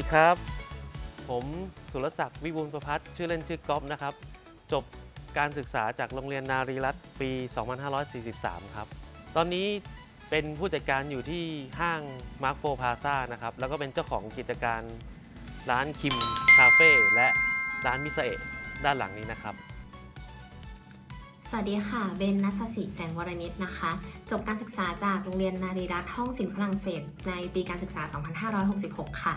ดีครับ ผมสุรศักดิ์วิบูลประพัฒน์ชื่อเล่นชื่อก๊อฟนะครับ จบการศึกษาจากโรงเรียนนารีรัตน์ปี 2543 ครับ ตอนนี้เป็นผู้จัดการอยู่ที่ห้างมาร์คโฟพาซานะครับ แล้วก็เป็นเจ้าของกิจการร้านคิมคาเฟ่และร้านมิสเอะด้านหลังนี้นะครับ สวัสดีค่ะ เบนนัสสิแสงวรนิตนะคะ จบการศึกษาจากโรงเรียนนารีรัตน์ห้องศิลป์ฝรั่งเศส ในปีการศึกษา 2566 ค่ะ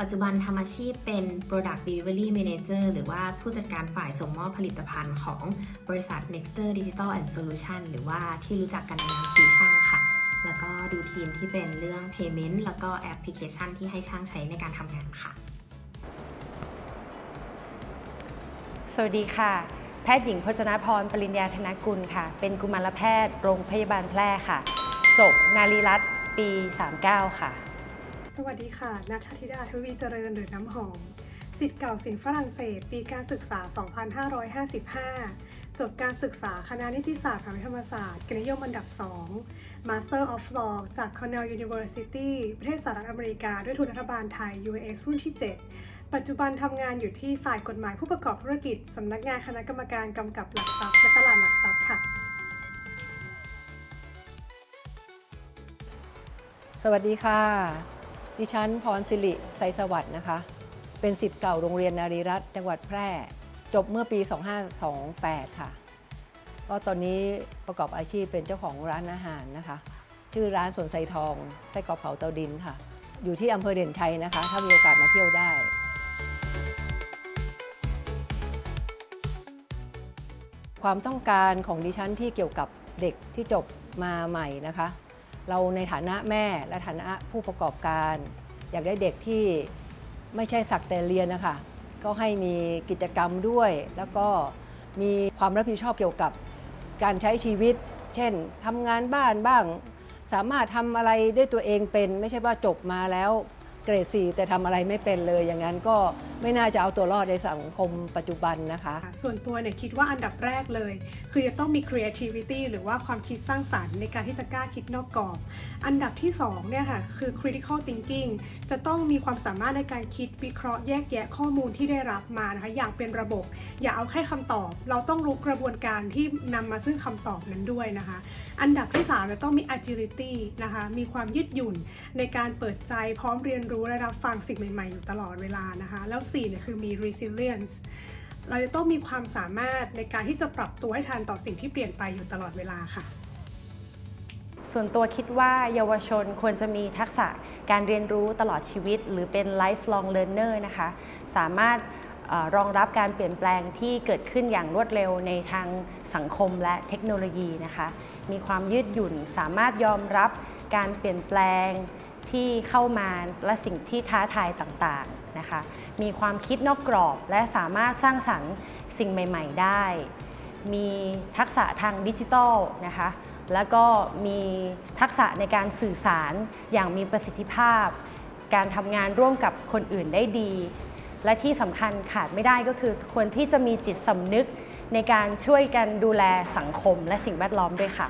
ปัจจุบันทำอาชีพเป็น Product Delivery Manager หรือว่าผู้จัดการฝ่ายส่งมอบผลิตภัณฑ์ของบริษัท Nexter Digital and Solution หรือว่าที่รู้จักกันในนามคิวช่างค่ะ แล้วก็ดูทีมที่เป็นเรื่อง Payment แล้วก็แอปพลิเคชันที่ให้ช่างใช้ในการทำงานค่ะ สวัสดีค่ะ แพทย์หญิงพจนาพร ปริญญาธนกุลค่ะ เป็นกุมารแพทย์โรงพยาบาลแพร่ค่ะ จบนารีรัตน์ปี 39 ค่ะ วัสดีค่ะนัทธิดาทวีเจริญหรือน้ำหอม สิทธิ์เก่าศิลป์ฝรั่งเศส ปีการศึกษา 2555 จบการศึกษาคณะนิติศาสตร์มหาวิทยาลัยธรรมศาสตร์กินิยมอันดับ 2 Master of Law จาก Cornell University ประเทศสหรัฐอเมริกา ด้วยทุนรัฐบาลไทย UAS รุ่นที่ 7 ปัจจุบันทำงานอยู่ที่ฝ่ายกฎหมายผู้ประกอบธุรกิจสำนักงานคณะกรรมการกำกับหลักทรัพย์และตลาดหลักทรัพย์ค่ะสวัสดีค่ะ ดิฉันพรสิริไสสวัสด์นะคะ เป็นสิทธิ์เก่าโรงเรียนนารีรัตน์จังหวัดแพร่ จบเมื่อปี 2528 ค่ะ ก็ตอนนี้ประกอบอาชีพเป็นเจ้าของร้านอาหารนะคะ ชื่อร้านสวนไซทองไส้กรอกเผาเตาดินค่ะ อยู่ที่อำเภอเด่นชัยนะคะ ถ้ามีโอกาสมาเที่ยวได้ ความต้องการของดิฉันที่เกี่ยวกับเด็กที่จบมาใหม่นะคะ เราในฐานะแม่และฐานะผู้ประกอบการ อยากได้เด็กที่ไม่ใช่สักแต่เรียนนะคะก็ให้มีกิจกรรมด้วย แล้วก็มีความรับผิดชอบเกี่ยวกับการใช้ชีวิต เช่นทำงานบ้านบ้าง สามารถทำอะไรด้วยตัวเองเป็น ไม่ใช่ว่าจบมาแล้ว เกรดสี่แต่ทำอะไรไม่เป็นเลย อย่างนั้นก็ไม่น่าจะเอาตัวรอดในสังคมปัจจุบันนะคะ ส่วนตัวเนี่ยคิดว่าอันดับแรกเลย คือจะต้องมี creativity หรือว่าความคิดสร้างสารรค์ในการที่จะกล้าคิดนอกกรอบ อันดับที่2เนี่ยค่ะคือ critical thinking จะต้องมีความสามารถในการคิดวิเคราะห์แยกแยะข้อมูลที่ได้รับมานะคะอย่างเป็นระบบ อย่าเอาแค่คำตอบ เราต้องรู้กระบวนการที่นำมาซึ่งคำตอบนั้นด้วยนะคะ อันดับที่3จะต้องมี agility นะคะมีความยืดหยุ่นในการเปิดใจพร้อมเรียนรู้และรับฟังสิ่งใหม่ ๆ อยู่ตลอดเวลานะคะ แล้ว4เนี่ยคือมี resilience เราจะต้องมีความสามารถในการที่จะปรับตัวให้ทันต่อสิ่งที่เปลี่ยนไปอยู่ตลอดเวลาค่ะ ส่วนตัวคิดว่าเยาวชนควรจะมีทักษะการเรียนรู้ตลอดชีวิต หรือเป็น lifelong learner นะคะ สามารถอรองรับการเปลี่ยนแปลงที่เกิดขึ้นอย่างรวดเร็วในทางสังคมและเทคโนโลยีนะคะ มีความยืดหยุ่น สามารถยอมรับการเปลี่ยนแปลง ที่เข้ามาและสิ่งที่ท้าทายต่างๆนะคะ มีความคิดนอกกรอบและสามารถสร้างสรรค์สิ่งใหม่ ๆ ได้ มีทักษะทางดิจิทัลนะคะ แล้วก็มีทักษะในการสื่อสารอย่างมีประสิทธิภาพ การทำงานร่วมกับคนอื่นได้ดี และที่สำคัญขาดไม่ได้ก็คือควรที่จะมีจิตสำนึกในการช่วยกันดูแลสังคมและสิ่งแวดล้อมด้วยค่ะ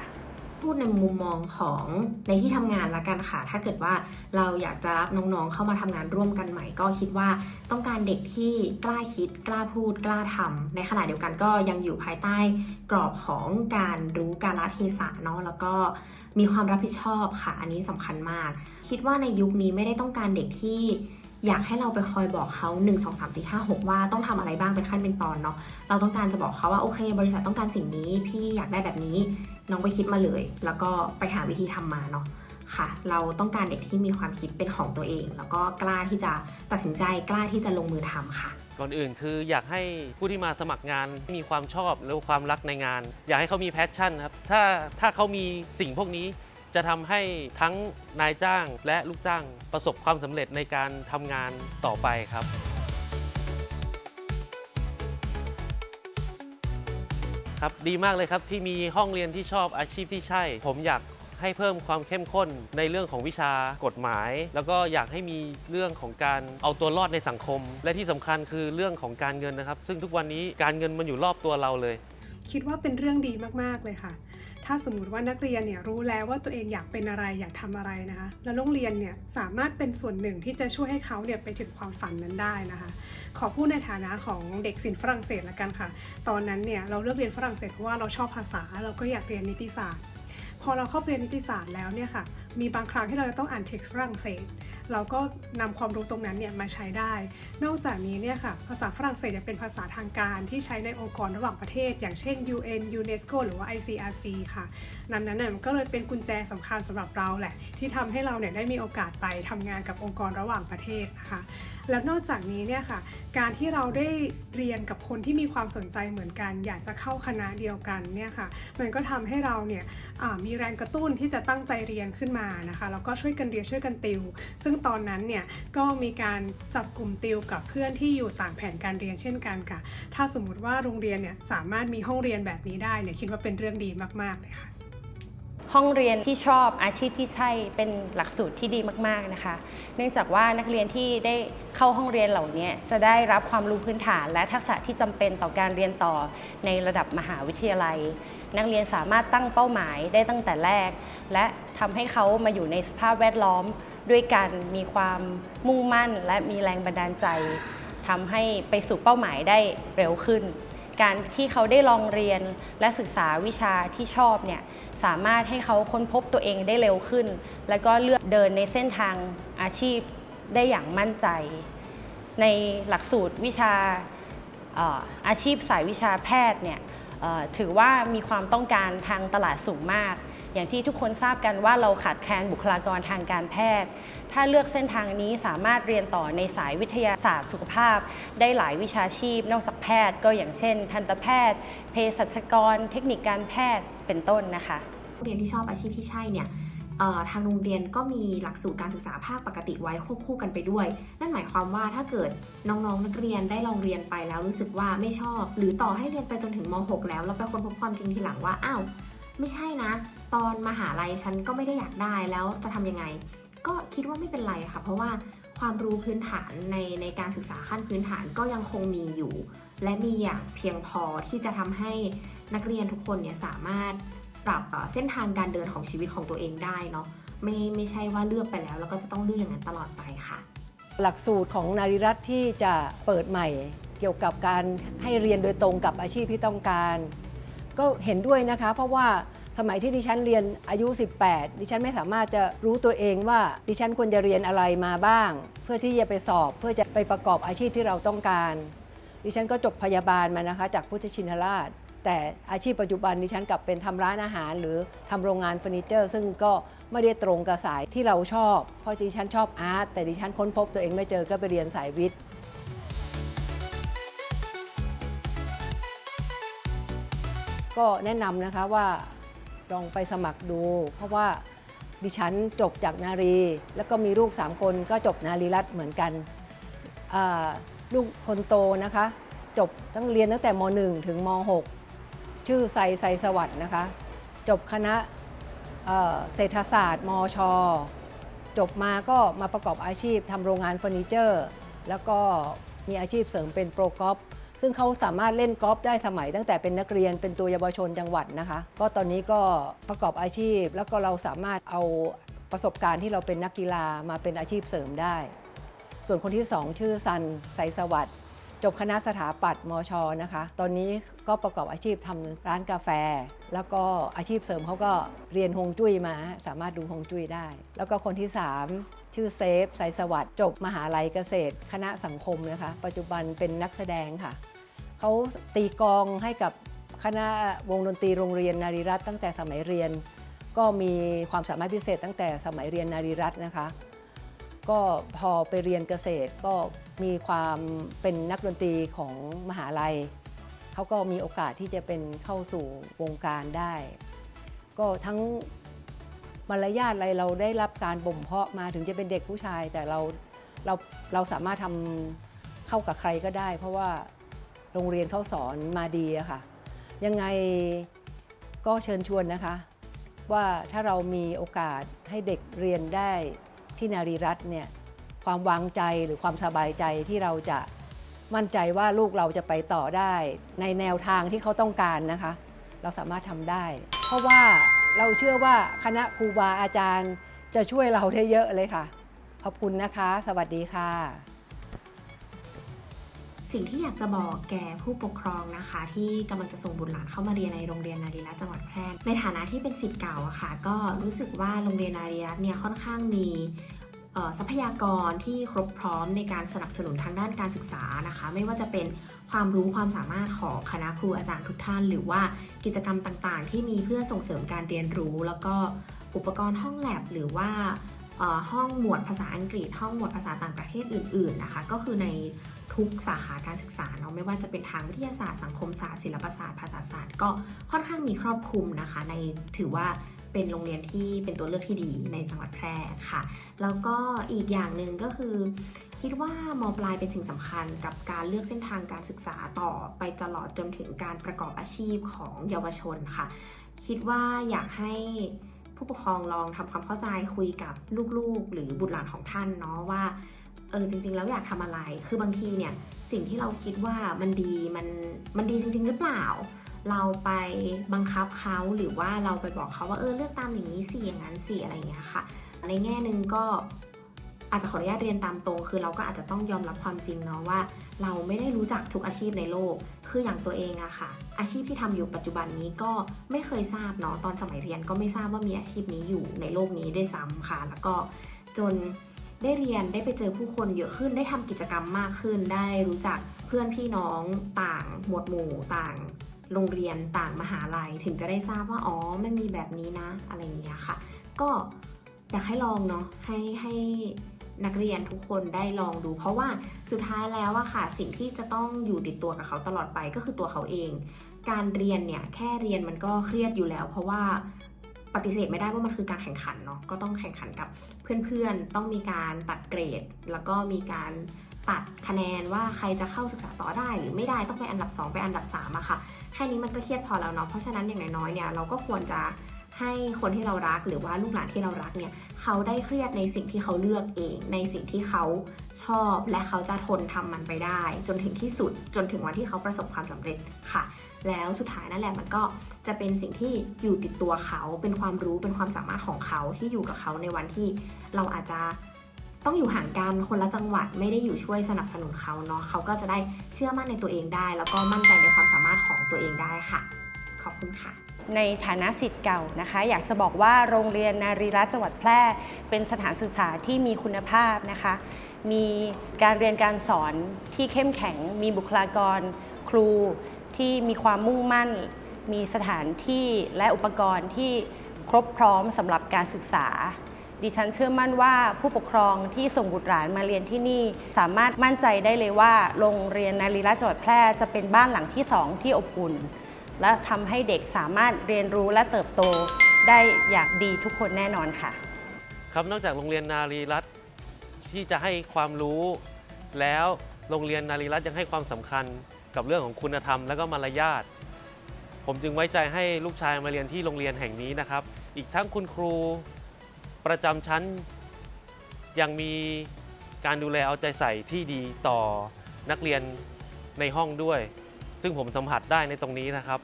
พูดในมุมมองของในที่ทำงานละกันค่ะ ถ้าเกิดว่าเราอยากจะรับน้องๆเข้ามาทำงานร่วมกันใหม่ ก็คิดว่าต้องการเด็กที่กล้าคิด กล้าพูด กล้าทำในขณะเดียวกันก็ยังอยู่ภายใต้กรอบของการรู้การลเทศะเนาะแล้วก็มีความรับผิดชอบค่ะ อันนี้สำคัญมาก คิดว่าในยุคนี้ไม่ได้ต้องการเด็กที่อยากให้เราไปคอยบอกเขา 1 2 3 4 5 6 ว่าต้องทำอะไรบ้างเป็นขั้นเป็นตอนเนาะ เราต้องการจะบอกเขาว่าโอเค บริษัทต้องการสิ่งนี้ พี่อยากได้แบบนี้ น้องไปคิดมาเลย แล้วก็ไปหาวิธีทำมาเนาะค่ะ เราต้องการเด็กที่มีความคิดเป็นของตัวเอง แล้วก็กล้าที่จะตัดสินใจกล้าที่จะลงมือทำค่ะ ก่อนอื่นคืออยากให้ผู้ที่มาสมัครงานมีความชอบและความรักในงาน อยากให้เขามีแพชชั่นครับถ้าถ้าเขามีสิ่งพวกนี้จะทำให้ทั้งนายจ้างและลูกจ้างประสบความสำเร็จในการทำงานต่อไปครับ ครับดีมากเลยครับที่มีห้องเรียนที่ชอบอาชีพที่ใช่ ผมอยากให้เพิ่มความเข้มข้นในเรื่องของวิชากฎหมาย แล้วก็อยากให้มีเรื่องของการเอาตัวรอดในสังคม และที่สำคัญคือเรื่องของการเงินนะครับ ซึ่งทุกวันนี้การเงินมันอยู่รอบตัวเราเลย คิดว่าเป็นเรื่องดีมากๆเลยค่ะ ถ้าสมมติว่านักเรียนเนี่ยรู้แล้วว่าตัวเองอยากเป็นอะไรอยากทำอะไรนะคะ แล้วโรงเรียนเนี่ยสามารถเป็นส่วนหนึ่งที่จะช่วยให้เขาเนี่ยไปถึงความฝันนั้นได้นะคะ ขอพูดในฐานะของเด็กศิลป์ฝรั่งเศสละกันค่ะ ตอนนั้นเนี่ยเราเลือกเรียนฝรั่งเศสเพราะว่าเราชอบภาษาเราก็อยากเรียนนิติศาสตร์ พอเราเข้าเรียนนิติศาสตร์แล้วเนี่ยค่ะ มีบางครั้งที่เราจะต้องอ่านเท็กซ์ฝรั่งเศส เราก็นำความรู้ตรงนั้นเนี่ยมาใช้ได้ นอกจากนี้เนี่ยค่ะภาษาฝรั่งเศสเป็นภาษาทางการที่ใช้ในองค์กรระหว่างประเทศ อย่างเช่น UN UNESCO หรือว่า ICRC ค่ะนั้นนั้นเนี่ยมันก็เลยเป็นกุญแจสำคัญสำหรับเราแหละ ที่ทำให้เราเนี่ยได้มีโอกาสไปทำงานกับองค์กรระหว่างประเทศนะคะแล้วนอกจากนี้เนี่ยค่ะ การที่เราได้เรียนกับคนที่มีความสนใจเหมือนกัน อยากจะเข้าคณะเดียวกันเนี่ยค่ะ มันก็ทำให้เราเนี่ยมีแรงกระตุ้นที่จะตั้งใจเรียนขึ้นมานะคะแล้วก็ช่วยกันเรียนช่วยกันติว ซึ่งตอนนั้นเนี่ยก็มีการจับกลุ่มติวกับเพื่อนที่อยู่ต่างแผนการเรียนเช่นกันค่ะ ถ้าสมมุติว่าโรงเรียนเนี่ยสามารถมีห้องเรียนแบบนี้ได้เนี่ยคิดว่าเป็นเรื่องดีมากๆเลยค่ะห้องเรียนที่ชอบอาชีพที่ใช่เป็นหลักสูตรที่ดีมากๆนะคะ เนื่องจากว่านักเรียนที่ได้เข้าห้องเรียนเหล่านี้จะได้รับความรู้พื้นฐาน และทักษะที่จำเป็นต่อการเรียนต่อในระดับมหาวิทยาลัย นักเรียนสามารถตั้งเป้าหมายได้ตั้งแต่แรก และทำให้เขามาอยู่ในสภาพแวดล้อม ด้วยการมีความมุ่งมั่น และมีแรงบันดาลใจทำให้ไปสู่เป้าหมายได้เร็วขึ้น การที่เขาได้ลองเรียนและศึกษาวิชาที่ชอบเนี่ยสามารถให้เขาค้นพบตัวเองได้เร็วขึ้น แล้วก็เลือกเดินในเส้นทางอาชีพได้อย่างมั่นใจ ในหลักสูตรวิชาอาชีพสายวิชาแพทย์เนี่ยถือว่ามีความต้องการทางตลาดสูงมาก อย่างที่ทุกคนทราบกันว่าเราขาดแคลนบุคลากรทางการแพทย์ ถ้าเลือกเส้นทางนี้สามารถเรียนต่อในสายวิทยาศาสตร์สุขภาพ ได้หลายวิชาชีพ นอกจากแพทย์ ก็อย่างเช่น ทันตแพทย์ เภสัชกร เทคนิคการแพทย์เป็นต้นนะคะเรียนที่ชอบอาชีพที่ใช่เนี่ยทางโรงเรียนก็มีหลักสูตรการศึกษาภาคปกติไว้ควบคู่กันไปด้วย นั่นหมายความว่าถ้าเกิดน้องๆนักเรียนได้ลองเรียนไปแล้วรู้สึกว่าไม่ชอบ หรือต่อให้เรียนไปจนถึงม .6 แล้วแล้วไปค้นพบความจริงทีหลังว่าอ้าว ไม่ใช่นะ ตอนมหาลัยฉันก็ไม่ได้อยากได้แล้วจะทำยังไง ก็คิดว่าไม่เป็นไรค่ะ เพราะว่าความรู้พื้นฐานในในการศึกษาขั้นพื้นฐานก็ยังคงมีอยู่ และมีอย่างเพียงพอที่จะทำให้นักเรียนทุกคนเนี่ยสามารถปรับเส้นทางการเดินของชีวิตของตัวเองได้เนาะไม่ไม่ใช่ว่าเลือกไปแล้ว แล้วก็จะต้องเลือกอย่างนั้นตลอดไปค่ะ หลักสูตรของนาริรัตที่จะเปิดใหม่ เกี่ยวกับการให้เรียนโดยตรงกับอาชีพที่ต้องการ ก็เห็นด้วยนะคะ เพราะว่าสมัยที่ดิฉันเรียนอายุ 18 ดิฉันไม่สามารถจะรู้ตัวเองว่าดิฉันควรจะเรียนอะไรมาบ้าง เพื่อที่จะไปสอบ เพื่อจะไปประกอบอาชีพที่เราต้องการ ดิฉันก็จบพยาบาลมานะคะ จากพุทธชินราช แต่อาชีพปัจจุบันดิฉันกลับเป็นทำร้านอาหาร หรือทำโรงงานเฟอร์นิเจอร์ ซึ่งก็ไม่ได้ตรงกับสายที่เราชอบ เพราะดิฉันชอบอาร์ตแต่ดิฉันค้นพบตัวเองไม่เจอก็ไปเรียนสายวิทย์ ก็แนะนำนะคะว่าลองไปสมัครดู เพราะว่าดิฉันจบจากนารี แล้วก็มีลูก 3 คนก็จบนารีรัตเหมือนกันลูกคนโตนะคะ จบตั้งเรียนตั้งแต่ม .1 ถึงม .6 ชื่อไซไซสวัสด์นะคะ จบคณะเเศรษฐศาสตร์มช จบมาก็มาประกอบอาชีพทำโรงงานเฟอร์นิเจอร์ แล้วก็มีอาชีพเสริมเป็นโปรกอล์ฟ ซึ่งเขาสามารถเล่นกอล์ฟได้สมัยตั้งแต่เป็นนักเรียนเป็นตัวเยาวชนจังหวัดนะคะ ก็ตอนนี้ก็ประกอบอาชีพ แล้วก็เราสามารถเอาประสบการณ์ที่เราเป็นนักกีฬามาเป็นอาชีพเสริมได้ ส่วนคนที่ 2 ชื่อซันไสสวัสด์จบคณะสถาปัตย์มชนะคะ ตอนนี้ก็ประกอบอาชีพทำร้านกาแฟ แล้วก็อาชีพเสริมเขาก็เรียนฮงจุ้ยมา สามารถดูฮงจุ้ยได้ แล้วก็คนที่ 3 ชื่อเซฟไสสวัสด์จบมหาลัยเกษตร คณะสังคมนะคะ ปัจจุบันเป็นนักแสดงค่ะ เขาตีกองให้กับคณะวงดนตรีโรงเรียนนารีรัตน์ตั้งแต่สมัยเรียน ก็มีความสามารถพิเศษตั้งแต่สมัยเรียนนารีรัตน์นะคะ ก็พอไปเรียนเกษตรก็มีความเป็นนักดนตรีของมหาลัยเขาก็มีโอกาสที่จะเป็นเข้าสู่วงการได้ ก็ทั้งมารยาทอะไรเราได้รับการบ่มเพาะมาถึงจะเป็นเด็กผู้ชายแต่เราเราเราสามารถทำเข้ากับใครก็ได้ เพราะว่า โรงเรียนเขาสอนมาดีอะค่ะ ยังไงก็เชิญชวนนะคะ ว่าถ้าเรามีโอกาสให้เด็กเรียนได้ที่นารีรัตน์เนี่ยความวางใจหรือความสบายใจที่เราจะมั่นใจว่าลูกเราจะไปต่อได้ ในแนวทางที่เขาต้องการนะคะ เราสามารถทำได้ เพราะว่าเราเชื่อว่าคณะครูบาอาจารย์จะช่วยเราได้เยอะเลยค่ะ ขอบคุณนะคะ สวัสดีค่ะ สิ่งที่อยากจะบอกแก่ผู้ปกครองนะคะ ที่กำลังจะส่งบุตรหลานเข้ามาเรียนในโรงเรียนนารีรัตจังหวัดแพร่ในฐานะที่เป็นสิทธิ์เก่าอะค่ะ ก็รู้สึกว่าโรงเรียนนารีรัตเนี่ยค่อนข้างมีทรัพยากรที่ครบพร้อมในการสนับสนุนทางด้านการศึกษานะคะ ไม่ว่าจะเป็นความรู้ความสามารถของคณะครูอาจารย์ทุกท่าน หรือว่ากิจกรรมต่างๆ ที่มีเพื่อส่งเสริมการเรียนรู้ แล้วก็อุปกรณ์ห้องแลบหรือว่าห้องหมวดภาษาอังกฤษ ห้องหมวดภาษาต่างประเทศอื่น ๆนะคะ ก็คือใน ทุกสาขาการศึกษาเนาะไม่ว่าจะเป็นทางวิทยาศาสตร์สังคมศาสตร์ศิลปศาสตร์ภาษาศาสตร์ก็ค่อนข้างมีครอบคลุมนะคะ ในถือว่าเป็นโรงเรียนที่เป็นตัวเลือกที่ดีในจังหวัดแพร่ค่ะ แล้วก็อีกอย่างหนึ่งก็คือ คิดว่ามปลายเป็นสิ่งสำคัญกับการเลือกเส้นทางการศึกษาต่อไปตลอดจนถึงการประกอบอาชีพของเยาวชนค่ะ คิดว่าอยากให้ผู้ปกครองลองทำความเข้าใจคุยกับลูกๆ หรือบุตรหลานของท่านเนาะว่า เออจริง ๆ แล้วอยากทำอะไร คือบางทีเนี่ยสิ่งที่เราคิดว่ามันดีมันมันดีจริง ๆ หรือเปล่า เราไปบังคับเขาหรือว่าเราไปบอกเขาว่าเออเลือกตามอย่างนี้สิอย่างนั้นสิอะไรอย่างเงี้ยค่ะ ในแง่หนึ่งก็อาจจะขออนุญาตเรียนตามตรง คือเราก็อาจจะต้องยอมรับความจริงเนาะว่า เราไม่ได้รู้จักทุกอาชีพในโลก คืออย่างตัวเองอะค่ะ อาชีพที่ทำอยู่ปัจจุบันนี้ก็ไม่เคยทราบเนาะตอนสมัยเรียนก็ไม่ทราบว่ามีอาชีพนี้อยู่ในโลกนี้ด้วยซ้ำค่ะ แล้วก็จน ได้เรียนได้ไปเจอผู้คนเยอะขึ้นได้ทำกิจกรรมมากขึ้น ได้รู้จักเพื่อนพี่น้องต่างหมวดหมู่ต่างโรงเรียนต่างมหาลัย ถึงจะได้ทราบว่าอ๋อมันมีแบบนี้นะอะไรอย่างเงี้ยค่ะ ก็อยากให้ลองเนาะให้ให้นักเรียนทุกคนได้ลองดู เพราะว่าสุดท้ายแล้วอะค่ะสิ่งที่จะต้องอยู่ติดตัวกับเขาตลอดไปก็คือตัวเขาเอง การเรียนเนี่ยแค่เรียนมันก็เครียดอยู่แล้ว เพราะว่า ปฏิเสธไม่ได้ว่ามันคือการแข่งขันเนาะก็ต้องแข่งขันกับเพื่อนๆ ต้องมีการตัดเกรด แล้วก็มีการตัดคะแนนว่าใครจะเข้าศึกษาต่อได้หรือไม่ได้ต้องไปอันดับ 2 ไปอันดับ3อะค่ะแค่นี้มันก็เครียดพอแล้วเนาะเพราะฉะนั้นอย่างน้อยๆเนี่ยเราก็ควรจะให้คนที่เรารักหรือว่าลูกหลานที่เรารักเนี่ยเขาได้เครียดในสิ่งที่เขาเลือกเอง ในสิ่งที่เขาชอบและเขาจะทนทำมันไปได้ จนถึงที่สุดจนถึงวันที่เขาประสบความสำเร็จค่ะ แล้วสุดท้ายนั่นแหละมันก็ จะเป็นสิ่งที่อยู่ติดตัวเขาเป็นความรู้เป็นความสามารถของเขาที่อยู่กับเขาในวันที่เราอาจจะต้องอยู่ห่างกันคนละจังหวัดไม่ได้อยู่ช่วยสนับสนุนเขาเนาะเขาก็จะได้เชื่อมั่นในตัวเองได้ แล้วก็มั่นใจในความสามารถของตัวเองได้ค่ะ ขอบคุณค่ะในฐานะสิทธิ์เก่านะคะ อยากจะบอกว่าโรงเรียนนารีรัตน์จังหวัดแพร่ เป็นสถานศึกษาที่มีคุณภาพนะคะ มีการเรียนการสอนที่เข้มแข็ง มีบุคลากรครูที่มีความมุ่งมั่น มีสถานที่และอุปกรณ์ที่ครบพร้อมสำหรับการศึกษา ดิฉันเชื่อมั่นว่าผู้ปกครองที่ส่งบุตรหลานมาเรียนที่นี่ สามารถมั่นใจได้เลยว่า โรงเรียนนารีรัตจังหวัดแพร่จะเป็นบ้านหลังที่สองที่อบอุ่น และทำให้เด็กสามารถเรียนรู้และเติบโตได้อย่างดีทุกคนแน่นอนค่ะ ครับนอกจากโรงเรียนนารีรัตที่จะให้ความรู้แล้วโรงเรียนนารีรัตยังให้ความสำคัญกับเรื่องของคุณธรรมและก็มารยาท ผมจึงไว้ใจให้ลูกชายมาเรียนที่โรงเรียนแห่งนี้นะครับ อีกทั้งคุณครูประจำชั้น ยังมีการดูแลเอาใจใส่ที่ดีต่อนักเรียนในห้องด้วย ซึ่งผมสัมผัสได้ในตรงนี้นะครับ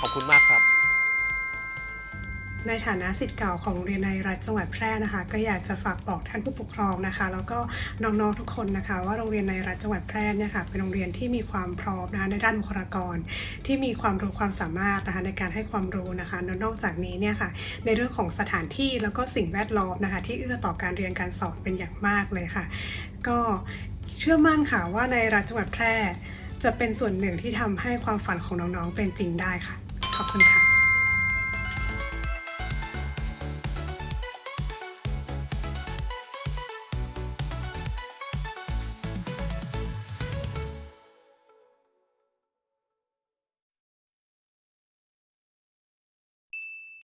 ขอบคุณมากครับ ในฐานะสิทธิ์เก่าของเรียนในรัฐจังหวัดแพร่นะคะ ก็อยากจะฝากบอกท่านผู้ปกครองนะคะ แล้วก็น้องๆทุกคนนะคะ ว่าโรงเรียนในรัฐจังหวัดแพร่เนี่ยค่ะเป็นโรงเรียนที่มีความพร้อมนะในด้านบุคลากร ที่มีความรู้ความสามารถนะคะในการให้ความรู้นะคะนอกจากนี้เนี่ยค่ะในเรื่องของสถานที่แล้วก็สิ่งแวดล้อมนะคะ ที่เอื้อต่อการเรียนการสอนเป็นอย่างมากเลยค่ะ ก็เชื่อมั่นค่ะว่าในรัฐจังหวัดแพร่ จะเป็นส่วนหนึ่งที่ทำให้ความฝันของน้องๆเป็นจริงได้ค่ะ ขอบคุณค่ะ